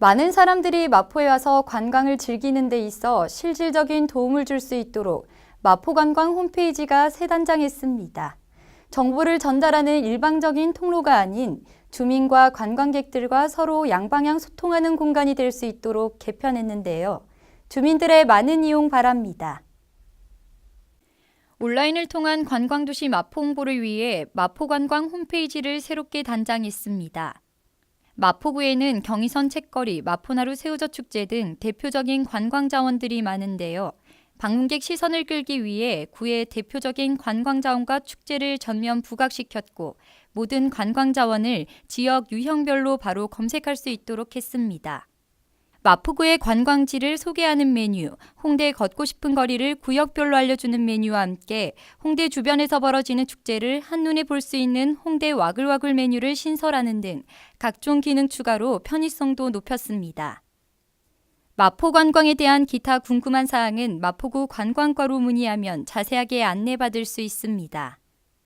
많은 사람들이 마포에 와서 관광을 즐기는 데 있어 실질적인 도움을 줄 수 있도록 마포관광 홈페이지가 새 단장했습니다. 정보를 전달하는 일방적인 통로가 아닌 주민과 관광객들과 서로 양방향 소통하는 공간이 될 수 있도록 개편했는데요. 주민들의 많은 이용 바랍니다. 온라인을 통한 관광도시 마포 홍보를 위해 마포관광 홈페이지를 새롭게 단장했습니다. 마포구에는 경의선 책거리, 마포나루 새우젓 축제 등 대표적인 관광 자원들이 많은데요. 방문객 시선을 끌기 위해 구의 대표적인 관광 자원과 축제를 전면 부각시켰고 모든 관광 자원을 지역 유형별로 바로 검색할 수 있도록 했습니다. 마포구의 관광지를 소개하는 메뉴, 홍대 걷고 싶은 거리를 구역별로 알려주는 메뉴와 함께 홍대 주변에서 벌어지는 축제를 한눈에 볼 수 있는 홍대 와글와글 메뉴를 신설하는 등 각종 기능 추가로 편의성도 높였습니다. 마포 관광에 대한 기타 궁금한 사항은 마포구 관광과로 문의하면 자세하게 안내받을 수 있습니다.